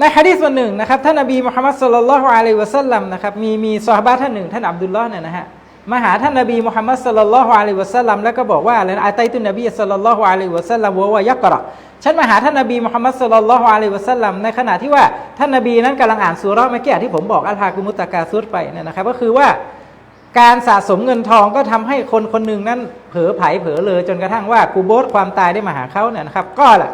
ในฮะดีษวันหนึ่งนะครับท่านนบีมุฮัมมัดสุลลัลลอฮุอะลัยวะสัลลัมนะครับมีมีซอฮาบะท่านหนึ่งท่านอับดุลลอฮ์เนี่ยนะฮะมาหาท่านนบีมุฮัมมัดสุลลัลลอฮุอะลัยวะสัลลัมแล้วก็บอกว่าอะไรนะอาตัยตุนนบีสุลลัลลอฮุอะลัยวะสัลลัมวะวะยักระฉันมาหาท่านนบีมุฮัมมัดสุลลัลลอฮุอะลัยวะสัลลัมในขณะที่ว่าท่านนบีนั้นกำลังอ่านซูเราเมื่อกี้ที่ผมบอกอัลฮากุมุตตะกาซุรไปเนี่ยนะครับก็คือว่าการสะสมเงินทองก็ทำให้คนคนหนึ่งนั้นเผลอไผลเผลอเลยจนกระทั่งว่ากูโบสความตายได้มาหาเขาเนี่ยนะครับก็แหละ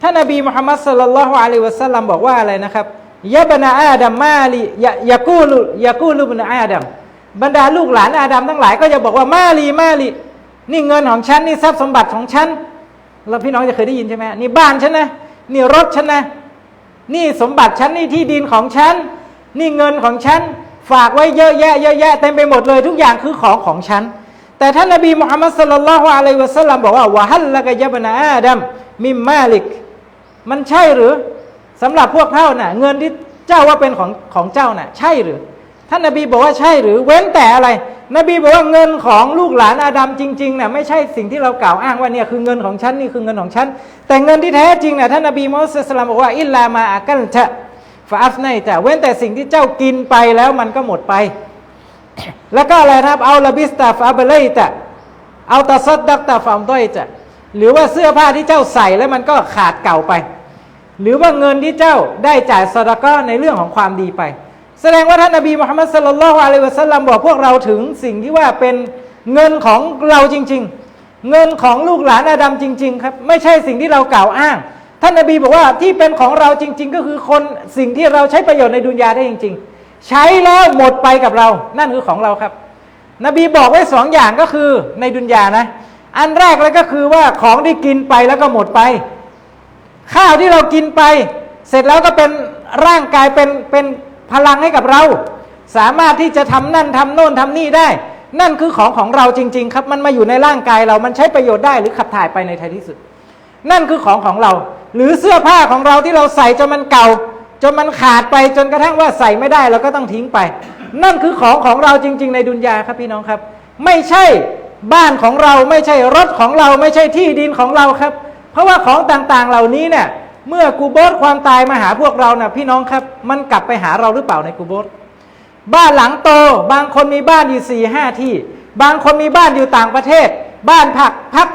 ท่านนบีมุฮัมมัดสุลลัลลอฮุอะลัยวะสัลลัมบอกว่าอะไรนะครับยะบนาอาดัมมาลียะยะกูลุยะกูลุบนาอาดัมบรรดาลูกหลานอาดัมทั้งหลายก็จะบอกว่ามาลีมาลีนี่เงินของฉันนี่ทรัพย์สมบัติของฉันเราพี่น้องจะเคยได้ยินใช่ไหมนี่บ้านฉันนะนี่รถฉันนะนี่สมบัติฉันนี่ที่ดินของฉัน นี่เงินของฉัน ฝากไว้เยอะแยะเยอะแยะเต็มไปหมดเลยทุกอย่างคือของของฉัน แต่ท่านนบีมุฮัมมัดสุลลัลลอฮุอะลัยวะสัลลัมบอกว่าวะฮัลละกะยะบนาอาดัมมิมมาลิก มันใช่หรือสำหรับพวกเท่าน่ะ เงินที่เจ้าว่าเป็นของของเจ้าน่ะ ใช่หรือ ท่านนบีบอกว่าใช่หรือ เว้นแต่อะไร นบีบอกว่าเงินของลูกหลานอาดัมจริงๆน่ะไม่ใช่สิ่งที่เรากล่าวอ้างว่าเนี่ยคือเงินของฉันนี่คือเงินของฉัน แต่เงินที่แท้จริงน่ะท่านนบีมุฮัมมัดสุลลัลลอฮุอะลัยฮิวะสัลลัมบอกว่าอิลลามาอากัลชะฟาอัฟไนจะเว้นแต่สิ่งที่เจ้ากินไปแล้วมันก็หมดไป แล้วก็อะไรครับเอาละบิสตาฟาเบเลตะเอาตาซัดดักตาฟามด้อยจะ หรือว่าเสื้อผ้าที่เจ้าใส่แล้วมันก็ขาดเก่าไป หรือว่าเงินที่เจ้าได้จ่ายสดาก็ในเรื่องของความดีไป แสดงว่าท่านนบีมุฮัมมัดสุลลัลลอฮุอะลัยวะสัลลัมบอกพวกเราถึงสิ่งที่ว่าเป็นเงินของเราจริง ๆ เงินของลูกหลานอาดัมจริง ๆ ครับ ไม่ใช่สิ่งที่เรากล่าวอ้าง ท่านนบีบอกว่าที่เป็นของเราจริง ๆ ก็คือคนสิ่งที่เราใช้ประโยชน์ในดุนยาได้จริง ๆ ใช้แล้วหมดไปกับเรา นั่นคือของเราครับ นบีบอกไว้สองอย่างก็คือในดุนยานะ อันแรกเลยก็คือว่าของที่กินไปแล้วก็หมดไป ข้าวที่เรากินไป เสร็จแล้วก็เป็นร่างกายเป็นเป็นพลังให้กับเรา สามารถที่จะทำนั่นทำโน่นทำนี่ได้ นั่นคือของของเราจริง ๆ ครับ มันมาอยู่ในร่างกายเรา มันใช้ประโยชน์ได้หรือขับถ่ายไปในท้ายที่สุด นั่นคือของของเรา หรือเสื้อผ้าของเราที่เราใส่จนมันเก่า จนมันขาดไปจนกระทั่งว่าใส่ไม่ได้เราก็ต้องทิ้งไป นั่นคือของของเราจริง ๆ ในดุนยาครับพี่น้องครับ ไม่ใช่ บ้านของเราไม่ใช่รถของเราไม่ใช่ที่ดินของเราครับ เพราะว่าของต่างๆเหล่านี้เนี่ยเมื่อกูโบสความตายมาหาพวกเรานะ่ะพี่น้องครับ มันกลับไปหาเราหรือเปล่าในกูโบสบ้านหลังโต บางคนมีบ้านอยู่สี่ห้าที่ บางคนมีบ้านอยู่ต่างประเทศ บ้านพักพัก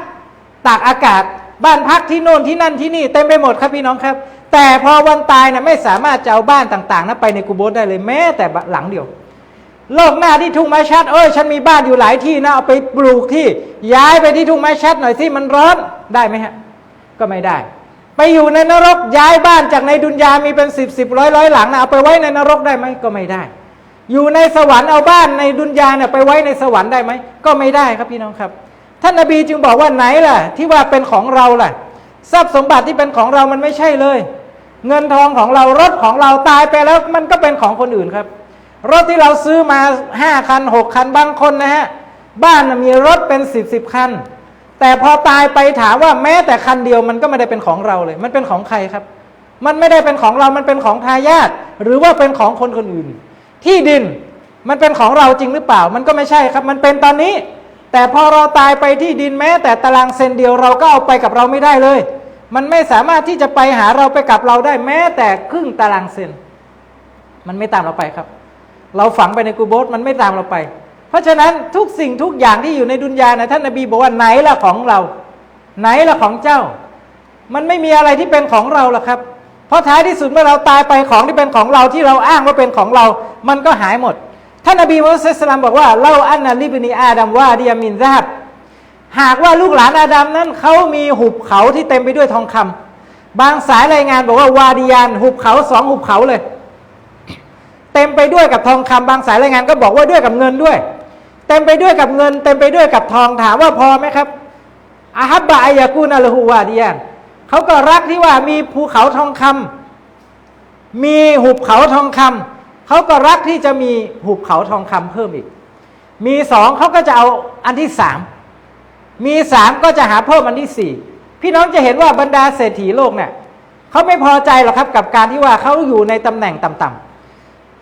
ตากอากาศ บ้านพักที่โน่นที่นั่นที่นี่เต็มไปหมดครับพี่น้องครับ แต่พอวันตายเนี่ยไม่สามารถจะเอาบ้านต่างๆนั้นไปในกูโบสได้เลยแม้แต่หลังเดียว โลกหน้าที่ทุ่งไม้ชัดเอ้ยฉันมีบ้านอยู่หลายที่นะเอาไปปลูกที่ย้ายไปที่ทุ่งไม้ชัดหน่อยสิมันร้อนได้ไหมฮะ ก็ไม่ได้ ไปอยู่ในนรกย้ายบ้านจากในดุนยามีเป็นสิบสิบร้อยร้อยหลังนะเอาไปไว้ในนรกได้ไหมก็ไม่ได้ อยู่ในสวรรค์เอาบ้านในดุนยาเนี่ยไปไว้ในสวรรค์ได้ไหมก็ไม่ได้ครับพี่น้องครับ ท่านนบีจึงบอกว่าไหนล่ะ ที่ว่าเป็นของเราล่ะ ทรัพย์สมบัติที่เป็นของเรามันไม่ใช่เลย เงินทองของเรารถของเราตายไปแล้วมันก็เป็นของคนอื่นครับ รถที่เราซื้อมาห้าคันหกคันบางคนนะฮะ บ้านมีรถเป็นสิบสิบคัน แต่พอตายไปถามว่าแม้แต่คันเดียวมันก็ไม่ได้เป็นของเราเลย มันเป็นของใครครับ มันไม่ได้เป็นของเรา มันเป็นของทายาทหรือว่าเป็นของคนคนอื่น ที่ดินมันเป็นของเราจริงหรือเปล่า มันก็ไม่ใช่ครับ มันเป็นตอนนี้ แต่พอเราตายไปที่ดินแม้ แต่ตารางเซนเดียวเราก็เอาไปกับเราไม่ได้เลย มันไม่สามารถที่จะไปหาเราไปกับเราได้แม้แต่ครึ่งตารางเซน มันไม่ตามเราไปครับ เราฝังไปในกูโบสมันไม่ตามเราไป เพราะฉะนั้นทุกสิ่งทุกอย่างที่อยู่ในดุนยานะท่านนบีบอกว่าไหนละของเรา ไหนละของเจ้า มันไม่มีอะไรที่เป็นของเราหรอกครับ เพราะท้ายที่สุดเมื่อเราตายไปของที่เป็นของเราที่เราอ้างว่าเป็นของเรา มันก็หายหมด ท่านนบีมุฮัมมัดสลามบอกว่าเล่าอันนาลิบินีอาดัมว่าดียามินซาบหากว่าลูกหลานอาดัมนั้นเขามีหุบเขาที่เต็มไปด้วยทองคำบางสายรายงานบอกว่าวาดิยานหุบเขาสองหุบเขาเลย เต็มไปด้วยกับทองคำบางสายรายงานก็บอกว่าด้วยกับเงินด้วย เต็มไปด้วยกับเงิน เต็มไปด้วยกับทองถามว่าพอไหมครับอาฮับบะอายากูนาลฮูวาดิยนเขาก็รักที่ว่ามีภูเขาทองคำมีหุบเขาทองคำเขาก็รักที่จะมีหุบเขาทองคำเพิ่มอีก มีสองเขาก็จะเอาอันที่สามมีสามก็จะหาเพิ่มอันที่สี่พี่น้องจะเห็นว่าบรรดาเศรษฐีโลกเนี่ยเขาไม่พอใจหรอกครับกับการที่ว่าเขาอยู่ในตำแหน่งต่ำๆ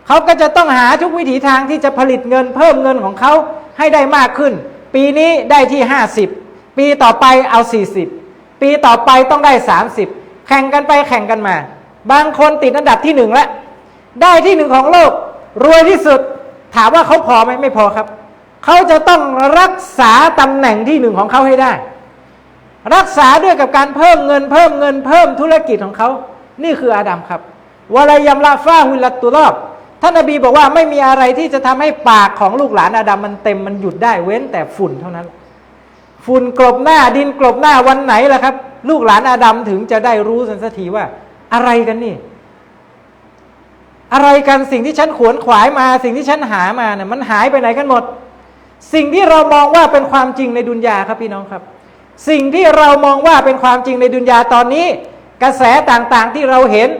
เขาก็จะต้องหาทุกวิถีทางที่จะผลิตเงินเพิ่มเงินของเขาให้ได้มากขึ้น ปีนี้ได้ที่ห้าสิบปีต่อไปเอาสี่สิบปีต่อไปต้องได้สามสิบแข่งกันไปแข่งกันมา บางคนติดอันดับที่หนึ่งแล้วได้ที่หนึ่งของโลก รวยที่สุดถามว่าเขาพอไหมไม่พอครับ เขาจะต้องรักษาตำแหน่งที่หนึ่งของเขาให้ได้ รักษาด้วยกับการเพิ่มเงินเพิ่มเงินเพิ่มธุรกิจของเขา นี่คืออาดัมครับวลายัมลาฟาฮุลัตตุรอบ ท่านนบีบอกว่าไม่มีอะไรที่จะทำให้ปากของลูกหลานอาดัมมันเต็มมันหยุดได้เว้นแต่ฝุ่นเท่านั้น ฝุ่นกลบหน้าดินกลบหน้าวันไหนล่ะครับ ลูกหลานอาดัมถึงจะได้รู้สันสทีว่า อะไรกันนี่ อะไรกันสิ่งที่ฉันขวนขวายมาสิ่งที่ฉันหามาเนี่ยมันหายไปไหนกันหมด สิ่งที่เรามองว่าเป็นความจริงในดุนยาครับพี่น้องครับ สิ่งที่เรามองว่าเป็นความจริงในดุนยาตอนนี้ กระแสต่างๆที่เราเห็น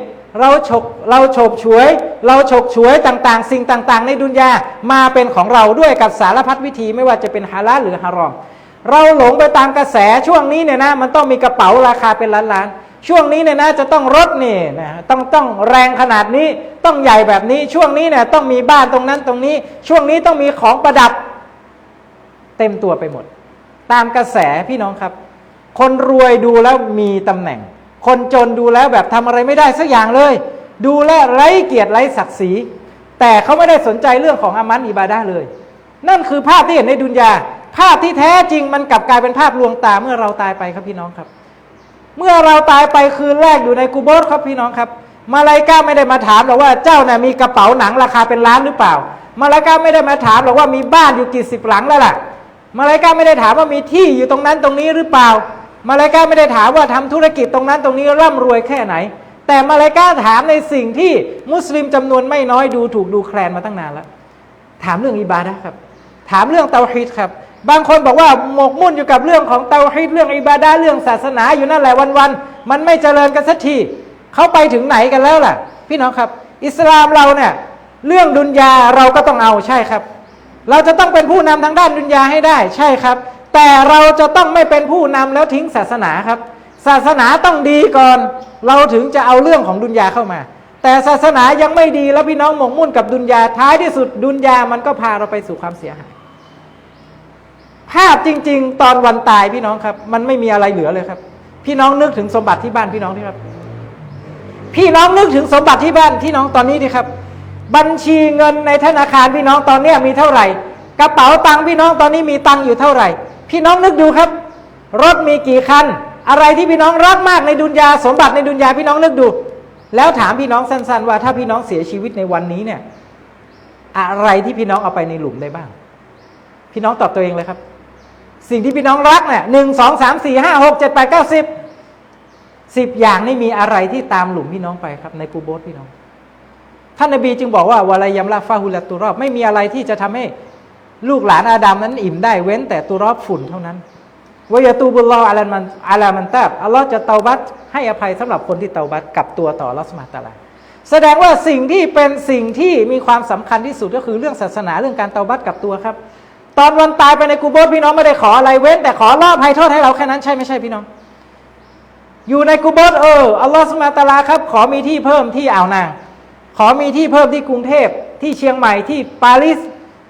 เราฉกเราฉกฉวย เราฉกฉวยต่างๆ สิ่งต่างๆ ในดุนยามาเป็นของเราด้วยกับสารพัดวิธีไม่ว่าจะเป็นฮาลาลหรือฮารอม เราหลงไปตามกระแสช่วงนี้เนี่ยนะมันต้องมีกระเป๋าราคาเป็นล้านๆช่วงนี้เนี่ยนะจะต้องรถนี่นะต้องต้องแรงขนาดนี้ต้องใหญ่แบบนี้ช่วงนี้เนี่ยต้องมีบ้านตรงนั้นตรงนี้ ช่วงนี้ต้องมีของประดับ เต็มตัวไปหมด ตามกระแสพี่น้องครับ คนรวยดูแล้วมีตำแหน่ง คนจนดูแล้วแบบทำอะไรไม่ได้สักอย่างเลย ดูแลไร้เกียรติไร้ศักดิ์ศรี แต่เขาไม่ได้สนใจเรื่องของอามันอิบาดาเลย นั่นคือภาพที่เห็นในดุนยา ภาพที่แท้จริงมันกลับกลายเป็นภาพลวงตาเมื่อเราตายไปครับพี่น้องครับ เมื่อเราตายไปคืนแรกอยู่ในกูโบสครับพี่น้องครับ มาลายกาไม่ได้มาถามหรอกว่าเจ้าน่ะมีกระเป๋าหนังราคาเป็นล้านหรือเปล่า มาลายกาไม่ได้มาถามหรอกว่ามีบ้านอยู่กี่สิบหลังแล้วล่ะ มาลายกาไม่ได้ถามว่ามีที่อยู่ตรงนั้นตรงนี้หรือเปล่า มาลายกาไม่ได้ถามว่าทำธุรกิจตรงนั้นตรงนี้ร่ำรวยแค่ไหน แต่มาลายกาถามในสิ่งที่มุสลิมจำนวนไม่น้อยดูถูกดูแคลนมาตั้งนานแล้ว ถามเรื่องอิบาดะครับ ถามเรื่องเตาฮีดครับ บางคนบอกว่าหมกมุ่นอยู่กับเรื่องของเตาฮีดเรื่องอิบาดะเรื่องศาสนาอยู่นั่นแหละวันๆมันไม่เจริญกันสักทีเขาไปถึงไหนกันแล้วล่ะ พี่น้องครับ อิสลามเราเนี่ยเรื่องดุนยาเราก็ต้องเอาใช่ครับ เราจะต้องเป็นผู้นำทางด้านดุนยาให้ได้ใช่ครับ แต่เราจะต้องไม่เป็นผู้นำแล้วทิ้งศาสนาครับ ศาสนาต้องดีก่อน เราถึงจะเอาเรื่องของดุนยาเข้ามา แต่ศาสนายังไม่ดีแล้วพี่น้องหมกมุ่นกับดุนยาท้ายที่สุดดุนยามันก็พาเราไปสู่ความเสียหาย ภาพจริง ๆ ตอนวันตายพี่น้องครับ มันไม่มีอะไรเหลือเลยครับ พี่น้องนึกถึงสมบัติที่บ้านพี่น้องที่ครับ พี่น้องนึกถึงสมบัติที่บ้านพี่น้องตอนนี้ดิครับ บัญชีเงินในธนาคารพี่น้องตอนนี้มีเท่าไหร่ กระเป๋าตังค์พี่น้องตอนนี้มีตังค์อยู่เท่าไหร่ พี่น้องนึกดูครับ รถมีกี่คัน อะไรที่พี่น้องรักมากในดุนยาสมบัติในดุนยาพี่น้องนึกดู แล้วถามพี่น้องสั้น ๆ ว่าถ้าพี่น้องเสียชีวิตในวันนี้เนี่ย อะไรที่พี่น้องเอาไปในหลุมได้บ้าง พี่น้องตอบตัวเองเลยครับ สิ่งที่พี่น้องรักเนี่ยหนึ่งสองสามสี่ห้าหกเจ็ดแปดเก้าสิบสิบอย่างนี่มีอะไรที่ตามหลุมพี่น้องไปครับ ในกูโบสพี่น้องท่านนบีจึงบอกว่าวะลายัมลาฟาฮุลตุรอบไม่มีอะไรที่จะทำให้ ลูกหลานอาดัมนั้นอิ่มได้เว้นแต่ตุรอบฝุ่นเท่านั้นวายาตูบุลลออาลามันอาลามันตาบอัลลอฮ์จะเตาบัตให้อภัยสำหรับคนที่เตาบัตกับตัวต่ออัลลอฮ์สุบฮาตาลาแสดงว่าสิ่งที่เป็นสิ่งที่มีความสำคัญที่สุดก็คือเรื่องศาสนาเรื่องการเตาบัตกับตัวครับ ตอนวันตายไปในกูโบสพี่น้องไม่ได้ขออะไรเว้น แต่ขอรอบให้โทษให้เราแค่นั้นใช่ไม่ใช่พี่น้อง อยู่ในกูโบสเอออัลลอฮ์สุบฮาตาลาครับ ขอมีที่เพิ่มที่อ่าวนางขอมีที่เพิ่มที่กรุงเทพที่เชียงใหม่ที่ปารีส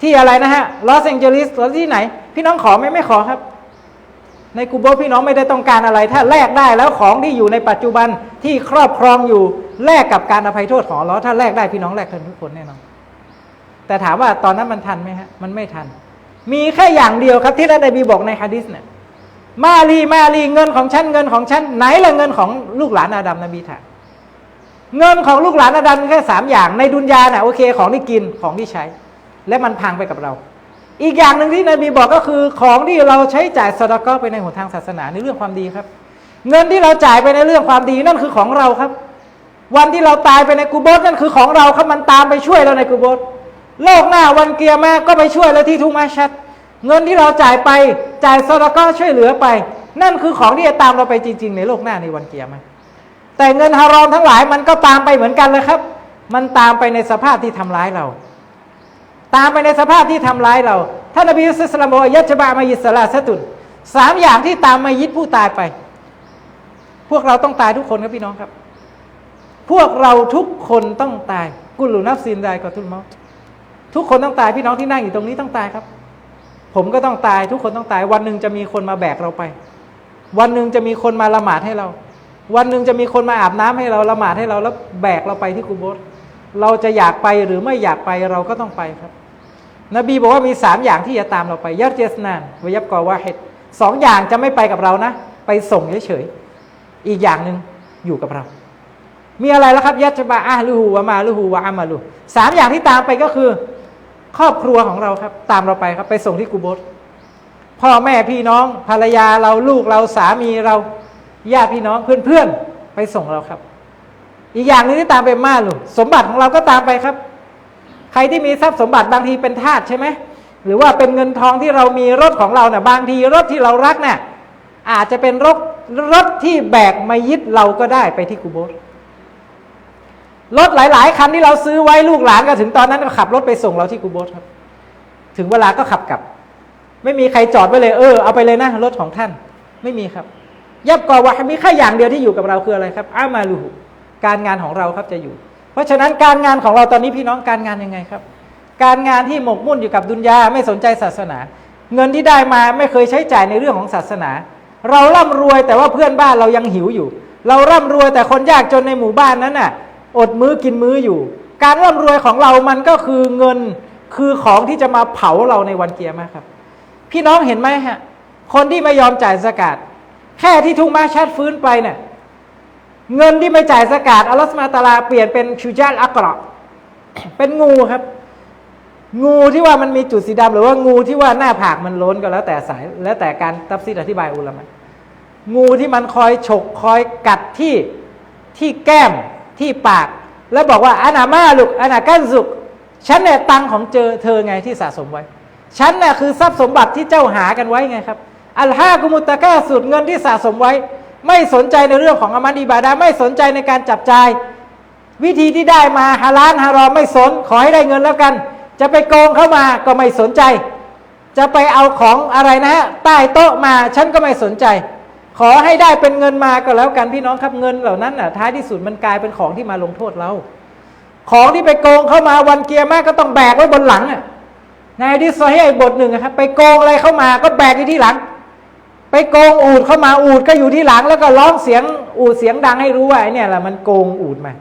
ที่อะไรนะฮะลอสแองเจลิสหรือที่ไหน พี่น้องขอไหม่ไม่ขอครับ ในกูโบพี่น้องไม่ได้ต้องการอะไร ถ้าแลกได้แล้วของที่อยู่ในปัจจุบันที่ครอบครองอยู่แลกกับการอภัยโทษของลเลอถ้าแลกได้พี่น้องแลกกันทุกคนแน่นอนแต่ถามว่าตอนนั้นมันทันไหมฮะมันไม่ทัน มีแค่อย่างเดียวครับที่ท่านนบีบอกในฮะดิษเนี่ยมาลีมาลีเงินของฉันเงินของฉันไหนละเงินของลูกหลานอาดัมนบีถามเงินของลูกหลานอาดัมแค่สามอย่างในดุนยาน่ะโอเค ของที่กินของที่ใช้ และมันพังไปกับเรา อีกอย่างหนึ่งที่นบีบอกก็คือของที่เราใช้จ่ายสดากอไปในหนทางศาสนาในเรื่องความดีครับ เงินที่เราจ่ายไปในเรื่องความดีนั่นคือของเราครับ วันที่เราตายไปในกูโบสนั่นคือของเราครับมันตามไปช่วยเราในกูโบสโลกหน้าวันเกียร์มาก็ไปช่วยเราที่ทุกมาชัด เงินที่เราจ่ายไปจ่ายสดากอช่วยเหลือไป นั่นคือของที่จะตามเราไปจริง ๆ ในโลกหน้าในวันเกียร์มาแต่เงินฮารอมทั้งหลายมันก็ตามไปเหมือนกันเลยครับ มันตามไปในสภาพที่ทำร้ายเรา ตามไปในสภาพที่ทำร้ายเรา ท่านนบีมุสลิมบอกยัจบะมายิสลาสตุนสามอย่างที่ตามมายิดผู้ตายไป พวกเราต้องตายทุกคนครับพี่น้องครับ พวกเราทุกคนต้องตาย กุลูนับซินได้กอทุนมอทุกคนต้องตายพี่น้องที่นั่งอยู่ตรงนี้ต้องตายครับ ผมก็ต้องตายทุกคนต้องตาย วันหนึ่งจะมีคนมาแบกเราไป วันหนึ่งจะมีคนมาละหมาดให้เรา วันหนึ่งจะมีคนมาอาบน้ำให้เราละหมาดให้เราแล้วแบกเราไปที่กูโบสเราจะอยากไปหรือไม่อยากไปเราก็ต้องไปครับ นบีบอกว่ามีสามอย่างที่จะตามเราไปยัดเจสนานวยับกอวาเฮดสองอย่างจะไม่ไปกับเรานะ ไปส่งเฉยๆอีกอย่างหนึ่งอยู่กับเรา มีอะไรแล้วครับยัชบะอาลูฮูวะมาลูฮูวะอามาลูสามอย่างที่ตามไปก็คือ ครอบครัวของเราครับ ตามเราไปครับไปส่งที่กูโบสพ่อแม่พี่น้องภรรยาเราลูกเราสามีเราญาติพี่น้องเพื่อนๆไปส่งเราครับ อีกอย่างหนึงที่ตามไปมาลูสมบัติของเราก็ตามไปครับ ใครที่มีทรัพย์สมบัติบางทีเป็นทาสใช่ไหมหรือว่าเป็นเงินทองที่เรามีรถของเราเนี่ยบางทีรถที่เรารักเนี่ยอาจจะเป็นรถรถที่แบกมายึดเราก็ได้ไปที่กูโบสรถหลาย ๆ คันที่เราซื้อไว้ลูกหลานก็ถึงตอนนั้นก็ขับรถไปส่งเราที่กูโบสครับ ถึงเวลาก็ขับกลับ ไม่มีใครจอดไว้เลยเออเอาไปเลยนะรถของท่าน ไม่มีครับ ยับกอวะมีแค่อย่างเดียวที่อยู่กับเราคืออะไรครับ อามาลูหูการงานของเราครับจะอยู่ เพราะฉะนั้นการงานของเราตอนนี้พี่น้องการงานยังไงครับ การงานที่หมกมุ่นอยู่กับดุนยาไม่สนใจศาสนา เงินที่ได้มาไม่เคยใช้จ่ายในเรื่องของศาสนา เราร่ำรวยแต่ว่าเพื่อนบ้านเรายังหิวอยู่ เราร่ำรวยแต่คนยากจนในหมู่บ้านนั้นน่ะ อดมื้อกินมื้ออยู่ การร่ำรวยของเรามันก็คือเงินคือของที่จะมาเผาเราในวันเกียร์มาครับ พี่น้องเห็นไหมฮะคนที่ไม่ยอมจ่ายสกาดแค่ที่ทุ่งมาชัดฟื้นไปเนี่ย เงินที่ไม่จ่ายสกาดอัลลอฮฺสุบฮาตาลาเปลี่ยนเป็นชูจัลอักรอเป็นงูครับ งูที่ว่ามันมีจุดสีดำหรือว่างูที่ว่าหน้าผากมันล้นก็แล้วแต่สาย แล้วแต่การตัฟซีดอธิบายอุลามะงูที่มันคอยฉกคอยกัดที่ที่แก้มที่ปาก แล้วบอกว่าอานามาลุกอานากันสุกฉันเนี่ยตังของเจอเธอไงที่สะสมไว้ ฉันน่ะคือทรัพย์สมบัติที่เจ้าหากันไว้ไงครับ อัลฮากุมุตตะก้าสุดเงินที่สะสมไว้ ไม่สนใจในเรื่องของอามันอิบาดาไม่สนใจในการจับจ่าย วิธีที่ได้มาฮาลานฮารอมไม่สนขอให้ได้เงินแล้วกัน จะไปโกงเข้ามาก็ไม่สนใจ จะไปเอาของอะไรนะฮะใต้โต๊ะมาฉันก็ไม่สนใจ ขอให้ได้เป็นเงินมาก็แล้วกันพี่น้องครับเงินเหล่านั้นน่ะท้ายที่สุดมันกลายเป็นของที่มาลงโทษเรา ของที่ไปโกงเข้ามาวันเกียร์ม่ก็ต้องแบกไว้บนหลังอะในฮะดิษซอฮีห์อีกบทหนึ่งนะครับไปโกงอะไรเข้ามาก็แบกอยู่ที่หลัง ไปโกงอูดเข้ามาอูดก็อยู่ที่หลัง แล้วก็ร้องเสียงอูดเสียงดังให้รู้ว่าไอเนี่ยแหละมันโกงอูดมา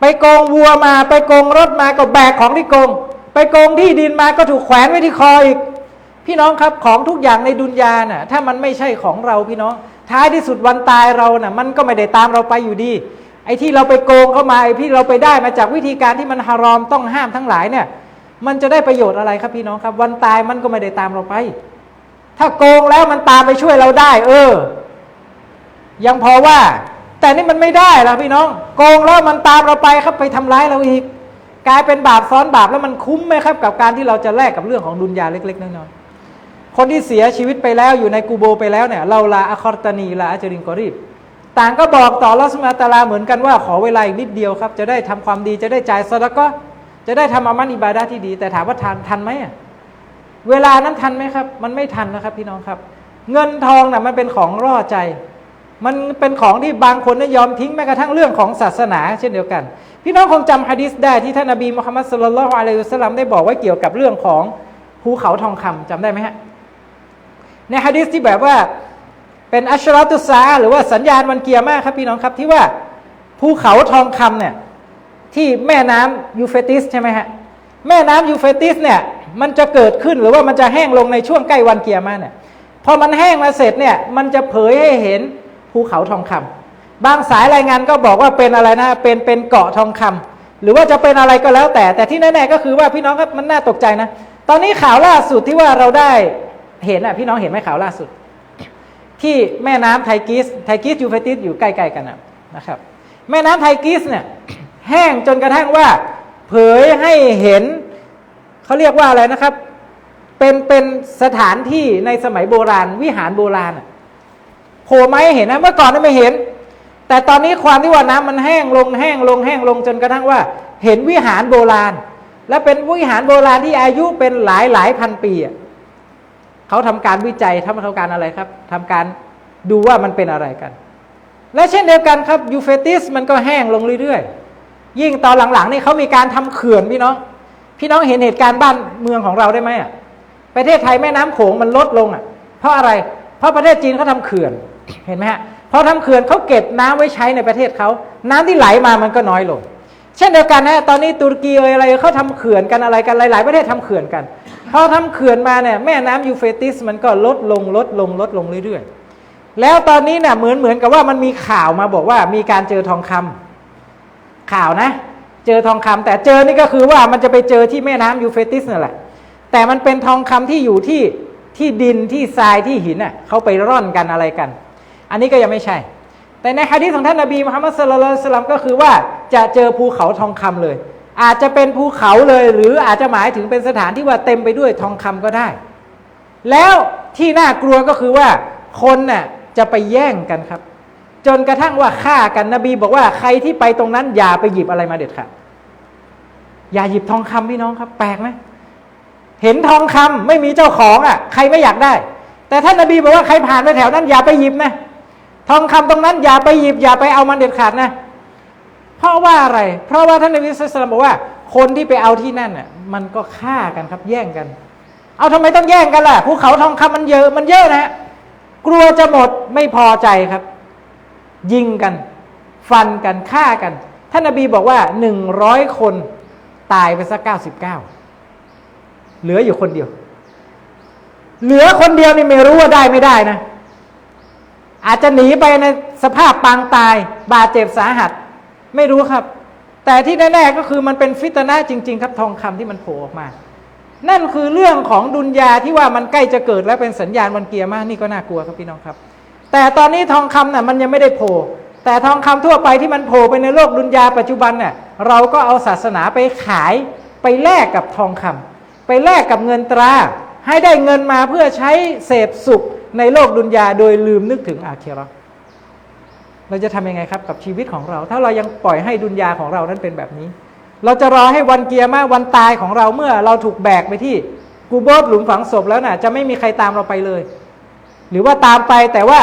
ไปโกงวัวมา ไปโกงรถมาก็แบกของที่โกง ไปโกงที่ดินมาก็ถูกแขวนไว้ที่คออีก พี่น้องครับของทุกอย่างในดุนยาน่ะ ถ้ามันไม่ใช่ของเราพี่น้อง ท้ายที่สุดวันตายเราน่ะ มันก็ไม่ได้ตามเราไปอยู่ดี ไอ้ที่เราไปโกงเข้ามาไอ้ที่เราไปได้มาจากวิธีการที่มันฮารอมต้องห้ามทั้งหลายเนี่ย มันจะได้ประโยชน์อะไรครับพี่น้องครับ วันตายมันก็ไม่ได้ตามเราไป ถ้าโกงแล้วมันตามไปช่วยเราได้ เออ ยังพอว่า แต่นี่มันไม่ได้ล้วพี่น้อง โกงแล้วมันตามเราไปครับไปทำร้ายเราอีก กลายเป็นบาปซ้อนบาปแล้วมันคุ้มไหมครับ กับการที่เราจะแลกกับเรื่องของดุนยาเล็กๆน้อยๆคนที่เสียชีวิตไปแล้วอยู่ในกูโบไปแล้วเนี่ย เราลาอะคอรตานีลาอัจรินกอรีบต่างก็บอกต่อรัสมาตาลาเหมือนกันว่าขอเวลาอีกนิดเดียวครับ จะได้ทำความดีจะได้จ่ายสดก็จะได้ทำอามันอิบาดาที่ดี แต่ถามว่าทันทันไหมอะ เวลานั้นทันไหมครับ มันไม่ทันนะครับ พี่น้องครับ เงินทองน่ะมันเป็นของร่อใจ มันเป็นของที่บางคนน่ะยอมทิ้งแม้กระทั่งเรื่องของศาสนา เช่นเดียวกัน พี่น้องคงจำฮะดิษได้ที่ท่านนบีมุฮัมมัดสุลลัลลอฮุอะลัยฮิวะสัลลัมได้บอกไว้เกี่ยวกับเรื่องของภูเขาทองคำจำได้ไหมฮะในฮะดิษที่แบบว่าเป็นอัชรอตุซาหรือว่าสัญญาณวันเกียร์มากครับพี่น้องครับที่ว่าภูเขาทองคำเนี่ยที่แม่น้ำยูเฟติสใช่ไหมฮะแม่น้ำยูเฟติสเนี่ย มันจะเกิดขึ้นหรือว่ามันจะแห้งลงในช่วงใกล้วันเกียร์มาเนี่ยพอมันแห้งมาเสร็จเนี่ยมันจะเผยให้เห็นภูเขาทองคำบางสายรายงานก็บอกว่าเป็นอะไรนะเป็นเป็นเกาะทองคำหรือว่าจะเป็นอะไรก็แล้วแต่ แต่ที่แน่ๆก็คือว่าพี่น้องครับมันน่าตกใจนะ ตอนนี้ข่าวล่าสุดที่ว่าเราได้เห็นอะพี่น้องเห็นไหมข่าวล่าสุด ที่แม่น้ำไทกิสไทกิสยูเฟติสอยู่ใกล้ๆกันนะนะครับ แม่น้ำไทกิสเนี่ยแห้งจนกระทั่งว่าเผยให้เห็น เขาเรียกว่าอะไรนะครับ เป็นเป็นสถานที่ในสมัยโบราณ วิหารโบราณโผล่มาให้เห็นนะเมื่อก่อนนั้นไม่เห็น แต่ตอนนี้ความที่ว่าน้ำมันแห้งลงแห้งลงแห้งลงจนกระทั่งว่า เห็นวิหารโบราณ และเป็นวิหารโบราณที่อายุเป็นหลายหลายพันปีเขาทำการวิจัยทำการอะไรครับทำการดูว่ามันเป็นอะไรกัน และเช่นเดียวกันครับยูเฟติสมันก็แห้งลงเรื่อยๆยิ่งตอนหลังๆนี่เขามีการทำเขื่อนพี่น้อง พี่น้องเห็นเหตุการณ์บ้านเมืองของเราได้ไหมอะประเทศไทยแม่น้ำโขงมันลดลงอะ เพราะอะไร เพราะประเทศจีนเขาทาเขื่อนเห็นไหมฮะพอทำเขื่อนเขาเก็บน้ำไว้ใช้ในประเทศเขาน้ำที่ไหลมามันก็น้อยลง เช่นเดียวกันนะตอนนี้ตุรกีเอยอะไรเขาทำเขื่อนกันอะไรกันหลาย ๆ ประเทศทำเขื่อนกันพอทำเขื่อนมาเนี่ยแม่น้ำยูเฟติสมันก็ลดลงลดลงลดลงเรื่อยๆ แล้วตอนนี้เนี่ยเหมือนเหมือนกับว่ามันมีข่าวมาบอกว่ามีการเจอทองคำข่าวนะ เจอทองคำแต่เจอนี่ก็คือว่ามันจะไปเจอที่แม่น้ำยูเฟติสนั่นแหละ แต่มันเป็นทองคำที่อยู่ที่ที่ดินที่ทรายที่หินอะเขาไปร่อนกันอะไรกัน อันนี้ก็ยังไม่ใช่ แต่ในฮะดีษของท่านนบีมุฮัมมัดสุลลัลสลัมก็คือว่าจะเจอภูเขาทองคำเลย อาจจะเป็นภูเขาเลย หรืออาจจะหมายถึงเป็นสถานที่ว่าเต็มไปด้วยทองคำก็ได้ แล้วที่น่ากลัวก็คือว่าคนน่ะจะไปแย่งกันครับ จนกระทั่งว่าฆ่ากันนบี บอกว่าใครที่ไปตรงนั้น อย่าไปหยิบอะไรมาเด็ดขาดอย่าหยิบทองคำพี่น้องครับ แปลกไหมเห็นทองคำไม่มีเจ้าของอะ ใครไม่อยากได้ แต่ท่านนบีบอกว่าใครผ่านไปแถวนั้นอย่าไปหยิบนะทองคำตรงนั้นอย่าไปหยิบอย่าไปเอามันเด็ดขาดนะ เพราะว่าอะไร เพราะว่าท่านนบีสุลต่านบอกว่า คนที่ไปเอาที่นั่นน่ะ มันก็ฆ่ากันครับ แย่งกัน เอาทำไมต้องแย่งกันล่ะภูเขาทองคำมันเยอะมันเยอะนะฮะกลัวจะหมดไม่พอใจครับ ยิงกัน ฟันกันฆ่ากัน ท่านนบีบอกว่าหนึ่งร้อยคนตายไปสักเก้าสิบเก้าเหลืออยู่คนเดียว เหลือคนเดียวนี่ไม่รู้ว่าได้ไม่ได้นะ อาจจะหนีไปในสภาพปางตาย บาดเจ็บสาหัส ไม่รู้ครับ แต่ที่แน่ๆก็คือมันเป็นฟิตนะจริง ๆ ครับทองคำที่มันโผล่ออกมา นั่นคือเรื่องของดุนยาที่ว่ามันใกล้จะเกิดแล้วเป็นสัญญาณวันเกียร์มากนี่ก็น่ากลัวครับพี่น้องครับ แต่ตอนนี้ทองคำน่ะมันยังไม่ได้โผล่แต่ทองคำทั่วไปที่มันโผล่ไปในโลกดุนยาปัจจุบันเนี่ยเราก็เอาศาสนาไปขายไปแลกกับทองคำไปแลกกับเงินตรา ให้ได้เงินมาเพื่อใช้เสพสุขในโลกดุนยาโดยลืมนึกถึงอาเคเราเราจะทำยังไงครับกับชีวิตของเรา ถ้าเรายังปล่อยให้ดุนยาของเรานั้นเป็นแบบนี้ เราจะรอให้วันเกียร์มาวันตายของเราเมื่อเราถูกแบกไปที่กูโบสหลุมฝังศพแล้วน่ะจะไม่มีใครตามเราไปเลย หรือว่าตามไปแต่ว่า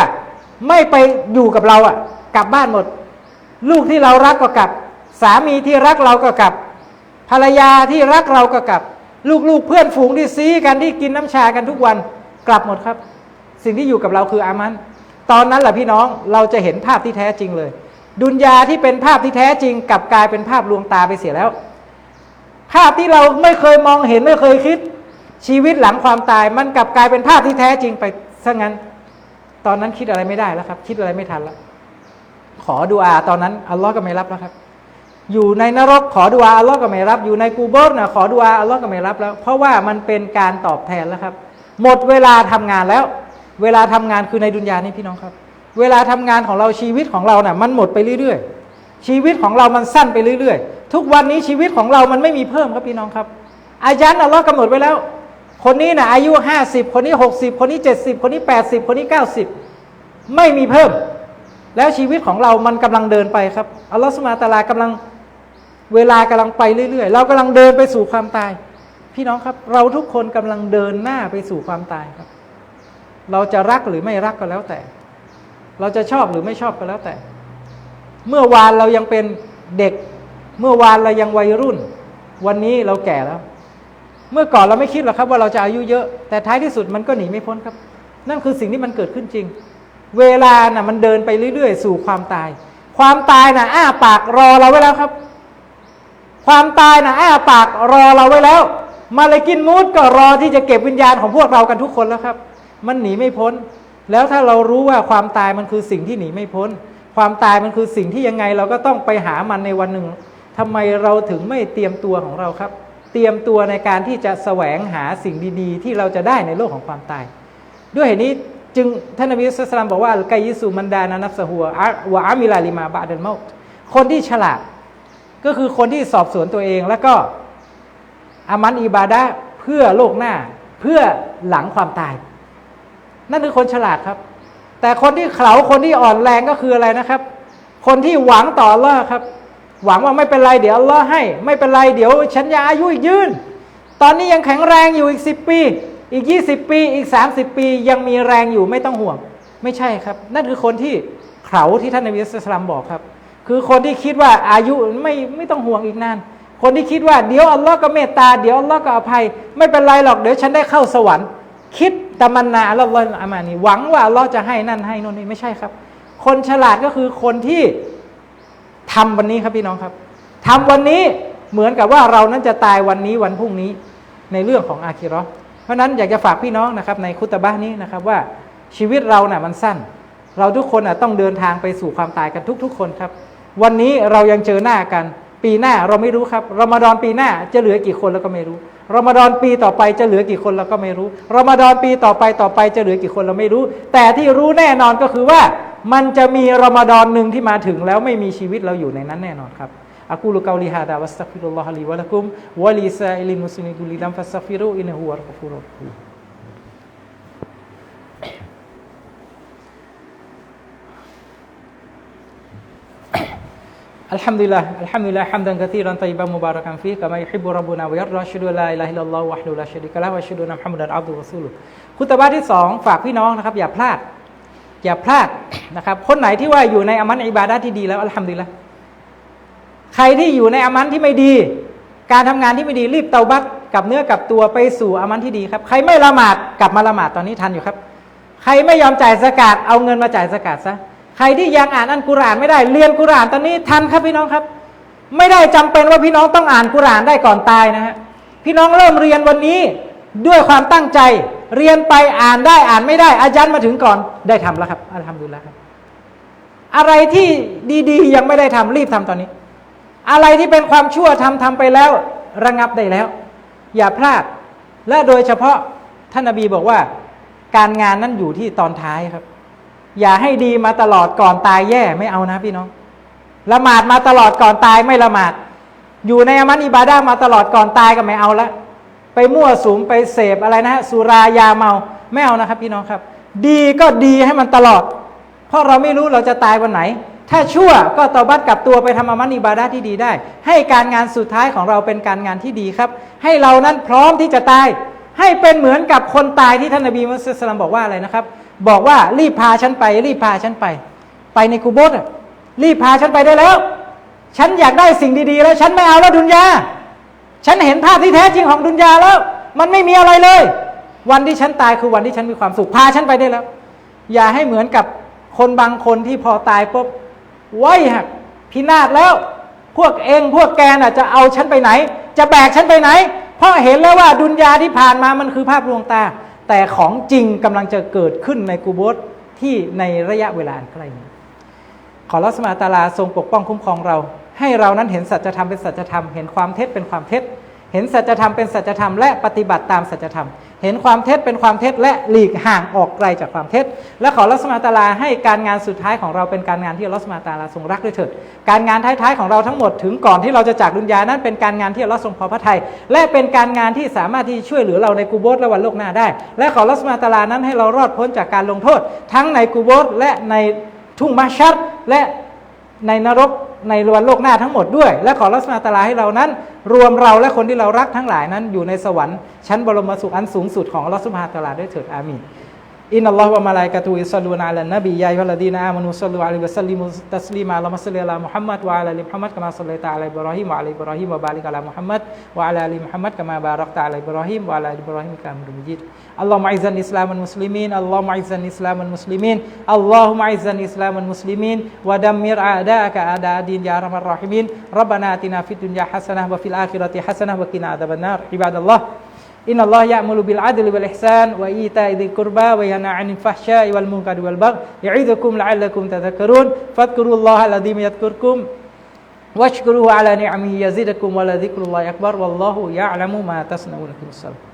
ไม่ไปอยู่กับเราอะ กลับบ้านหมด ลูกที่เรารักก็กลับ สามีที่รักเราก็กลับ ภรรยาที่รักเราก็กลับ ลูกๆเพื่อนฝูงที่ซีกันที่กินน้ำชากันทุกวันกลับหมดครับ สิ่งที่อยู่กับเราคืออามัน ตอนนั้นแหละพี่น้องเราจะเห็นภาพที่แท้จริงเลย ดุนยาที่เป็นภาพที่แท้จริงกลับกลายเป็นภาพลวงตาไปเสียแล้ว ภาพที่เราไม่เคยมองเห็นไม่เคยคิดชีวิตหลังความตายมันกลับกลายเป็นภาพที่แท้จริงไป ซะงั้น ตอนนั้นคิดอะไรไม่ได้แล้วครับ คิดอะไรไม่ทันแล้ว ขอดุอาตอนนั้นอัลลอฮ์ก็ไม่รับแล้วครับ อยู่ในนรกขอดุอาอัลลอฮ์ก็ไม่รับ อยู่ในกูโบร์นะขอดุอาอัลลอฮ์ก็ไม่รับแล้ว เพราะว่ามันเป็นการตอบแทนแล้วครับ หมดเวลาทำงานแล้ว เวลาทำงานคือในดุนยานี่พี่น้องครับ เวลาทำงานของเราชีวิตของเราเนี่ยมันหมดไปเรื่อยๆ ชีวิตของเรามันสั้นไปเรื่อยๆ ทุกวันนี้ชีวิตของเรามันไม่มีเพิ่มครับพี่น้องครับ อายันอัลลอฮ์กำหนดไว้แล้ว คนนี้นะอายุห้าสิบคนนี้หกสิบคนนี้เจ็ดสิบคนนี้แปดสิบคนนี้เก้าสิบไม่มีเพิ่ม แล้วชีวิตของเรามันกำลังเดินไปครับอัลลอฮฺสุมาตะลากำลังเวลากำลังไปเรื่อยๆ เรากำลังเดินไปสู่ความตาย พี่น้องครับ เราทุกคนกำลังเดินหน้าไปสู่ความตายครับ เราจะรักหรือไม่รักก็แล้วแต่ เราจะชอบหรือไม่ชอบก็แล้วแต่ เมื่อวานเรายังเป็นเด็ก เมื่อวานเรายังวัยรุ่น วันนี้เราแก่แล้ว เมื่อก่อนเราไม่คิดหรอกครับว่าเราจะอายุเยอะ แต่ท้ายที่สุดมันก็หนีไม่พ้นครับ นั่นคือสิ่งที่มันเกิดขึ้นจริง เวลาน่ะมันเดินไปเรื่อยๆ สู่ความตาย ความตายน่ะอ้าปากรอเราไว้แล้วครับ ความตายน่ะอ้าปากรอเราไว้แล้ว มาเลยกินมูดก็รอที่จะเก็บวิญญาณของพวกเรากันทุกคนแล้วครับ มันหนีไม่พ้น แล้วถ้าเรารู้ว่าความตายมันคือสิ่งที่หนีไม่พ้น ความตายมันคือสิ่งที่ยังไงเราก็ต้องไปหามันในวันหนึ่งทำไมเราถึงไม่เตรียมตัวของเราครับ เตรียมตัวในการที่จะแสวงหาสิ่งดีๆ ที่เราจะได้ในโลกของความตาย ด้วยเหตุนี้จึงท่านนบีสุลานบอกว่าไกยิสุมันดานานับสหัวอวะอามิลาลิมาบาเดนเมาคนที่ฉลาด ก็คือคนที่สอบสวนตัวเองแล้วก็อามันอิบาดะเพื่อโลกหน้าเพื่อหลังความตาย นั่นคือคนฉลาดครับ แต่คนที่เขาคนที่อ่อนแรงก็คืออะไรนะครับ คนที่หวังต่อลลอครับ หวังว่าไม่เป็นไรเดี๋ยวอัลลอให้ ไม่เป็นไรเดี๋ยว ฉันยาอายุอีกยืน ตอนนี้ยังแข็งแรงอยู่อีกสิบปี อีกยี่สิบปีอีกสามสิบปียังมีแรงอยู่ไม่ต้องห่วง ไม่ใช่ครับ นั่นคือคนที่เขาที่ท่านนบีสุลต่านบอกครับ คือคนที่คิดว่าอายุไม่ไม่ต้องห่วงอีกนานคนที่คิดว่าเดี๋ยวอัลลอฮ์ก็เมตตาเดี๋ยวอัลลอฮ์ก็อภัย ไม่เป็นไรหรอกเดี๋ยวฉันได้เข้าสวรรค์ คิดตะมันนาอัลลอฮ์อามานีหวังว่าอัลลอฮ์จะให้นั่นให้นู่นนี่ไม่ใช่ครับ คนฉลาดก็คือคนที่ ทำวันนี้ครับพี่น้องครับทำวันนี้เหมือนกับว่าเรานั้นจะตายวันนี้วันพรุ่งนี้ในเรื่องของอาคิราะห์เพราะฉะนั้นอยากจะฝากพี่น้องนะครับในคุตบะห์นี้นะครับว่าชีวิตเราน่ะมันสั้น เราทุกคนน่ะต้องเดินทางไปสู่ความตายกันทุก ๆ คนครับ วันนี้เรายังเจอหน้ากัน ปีหน้าเราไม่รู้ครับรอมฎอนปีหน้าจะเหลือกี่คนเราก็ไม่รู้รอมฎอนปีต่อไปจะเหลือกี่คนเราก็ไม่รู้รอมฎอนปีต่อไปต่อไปจะเหลือกี่คนเราไม่รู้ แต่ที่รู้แน่นอนก็คือว่า มันจะมีรอมฎอนหนึ่งที่มาถึงแล้วไม่มีชีวิตเราอยู่ในนั้นแน่นอนครับอักูลุกาลิฮาดาวัสตัฟิรุลลอฮลิวะลักุมวะลิซาอิลิมุสลิกุลิลัมฟัสตัฟิรุอินฮุวะรกฟุรุอัลฮัมดุลิลลาห์อัลฮัมดุลิลลาห์ฮัมดันกะซีรันตัยบะมุบารักันฟีกะมายุฮิบุรับบุนาวยะรอชิดุลาอิลาฮิลลอฮ์วะฮ์ดุลาชะริกะละวะชิดุนะมุฮัมมัดอับดุลรอซูลุคุตบะที่สองฝากพี่น้องนะครับอย่าพลาด อย่าพลาดนะครับ คนไหนที่ว่าอยู่ในอามันอิบาดะที่ดีแล้วอัลฮัมดุลิละใครที่อยู่ในอามันที่ไม่ดี การทำงานที่ไม่ดีรีบเตาบัตกับเนื้อกับตัวไปสู่อามันที่ดีครับ ใครไม่ละหมาดกลับมาละหมาดตอนนี้ทันอยู่ครับ ใครไม่ยอมจ่ายสกาดเอาเงินมาจ่ายสกาดซะใครที่ยังอ่านอันกุรานไม่ได้เรียนกุรานตอนนี้ทันครับพี่น้องครับ ไม่ได้จำเป็นว่าพี่น้องต้องอ่านกุรานได้ก่อนตายนะฮะพี่น้องเริ่มเรียนวันนี้ด้วยความตั้งใจ เรียนไปอ่านได้อ่านไม่ได้ อาจารย์มาถึงก่อนได้ทำแล้วครับอัลฮัมดุลิลละครับ อะไรที่ดีๆ ยังไม่ได้ทำรีบทำตอนนี้ อะไรที่เป็นความชั่วทำทำไปแล้ว ระงับได้แล้ว อย่าพลาด และโดยเฉพาะท่านนบีบอกว่า การงานนั้นอยู่ที่ตอนท้ายครับ อย่าให้ดีมาตลอดก่อนตายแย่ไม่เอานะพี่น้องละหมาดมาตลอดก่อนตายไม่ละหมาด อยู่ในอามันอิบาดามาตลอดก่อนตายก็ไม่เอาละ ไปมั่วสุมไปเสพอะไรนะฮะสุรายาเมาไม่เอานะครับพี่น้องครับ ดีก็ดีให้มันตลอด เพราะเราไม่รู้เราจะตายวันไหน ถ้าชั่วก็ตอบัตกลับตัวไปทำอามันอิบาดาที่ดีได้ ให้การงานสุดท้ายของเราเป็นการงานที่ดีครับ ให้เรานั้นพร้อมที่จะตาย ให้เป็นเหมือนกับคนตายที่ท่านนบีมุสลิมบอกว่าอะไรนะครับ บอกว่ารีบพาฉันไป รีบพาฉันไป ไปในกูโบสรีบพาฉันไปได้แล้ว ฉันอยากได้สิ่งดีๆ แล้วฉันไม่เอาแล้วดุนยา ฉันเห็นภาพที่แท้จริงของดุนยาแล้ว มันไม่มีอะไรเลย วันที่ฉันตายคือวันที่ฉันมีความสุขพาฉันไปได้แล้ว อย่าให้เหมือนกับคนบางคนที่พอตายปุ๊บไว้หักพินาศแล้ว พวกเองพวกแกน่ะจะเอาฉันไปไหน จะแบกฉันไปไหน เพราะเห็นแล้วว่าดุนยาที่ผ่านมามันคือภาพลวงตา แต่ของจริงกำลังจะเกิดขึ้นในกูโบสที่ในระยะเวลาอันใกล้นี้ขอรัสมาตาลาทรงปกป้องคุ้มครองเรา ให้เรานั้นเห็นสัจธรรมเป็นสัจธรรม เห็นความเท็จเป็นความเท็จ เห็นสัจธรรมเป็นสัจธรรมและปฏิบัติตามสัจธรรม เห็นความเท็จเป็นความเท็จและหลีกห่างออกไกลจากความเท็จ และขอรัสมาตาลาให้การงานสุดท้ายของเราเป็นการงานที่รัสมาตาลาทรงรักด้วยเถิด การงานท้ายๆของเราทั้งหมดถึงก่อนที่เราจะจากดุนยานั้นเป็นการงานที่รัสทรงพอพระทัยและเป็นการงานที่สามารถที่ช่วยเหลือเราในกูโบสและวันโลกหน้าได้ และขอรัสมาตาลานั้นให้เรารอดพ้นจากการลงโทษ ทั้งในกูโบสและในทุ่งมัชชัดและ ในนรกในวันโลกหน้าทั้งหมดด้วย และขอรัศมาตาลาให้เรานั้น รวมเราและคนที่เรารักทั้งหลายนั้นอยู่ในสวรรค์ชั้นบรมสุขอันสูงสุดของอัลลอฮฺสุบฮาตาลาด้วยเถิดอามีน อินนัลลอฮฺวะมาลายกะตูอิสลูนอัลนบียายุลดีนอามานุสลูอัลวะสัลลิมุตัสลีมาละมัสลีอัลมุฮัมมัดวะอัลลิมุฮัมมัดกะมาสัลลัยตะอัลอิบรอฮิมวะอัลอิบรอฮิมวะบาริกะอัลมุฮัมมัดวะอัลลิมุฮัมมัดกะมาบารักตะอัลอิบรอฮิมวะอัลอิบรอฮิมกะมุรุมยิดอัลลอฮฺมะอิซันอิสลามุลมุสลิมีนอัลลอฮฺมะอิซันอิสลามุลมุสลิมีนอัลลอฮฺมะอิซันอิสลามุลมุสลิมีนวะดัมมิรอาดะกะอาดาดีนยาอัลมัรรอฮิมีนรับบะนาตินาฟิดดุนยาฮัสนะวะฟิลอาคิเราะติฮัสนะวะกินาอาดับันนาร์อิบาดัลลอฮฺ إن الله يأمر بالعدل والإحسان وإيتاء ذي القربى وينهى عن الفحشاء والمنكر والبغي يعظكم لعلكم تذكرون فاذكروا الله العظيم يذكركم واشكروه على نعمه يزدكم ولذكر الله أكبر والله يعلم ما تصنعون في الصلاة.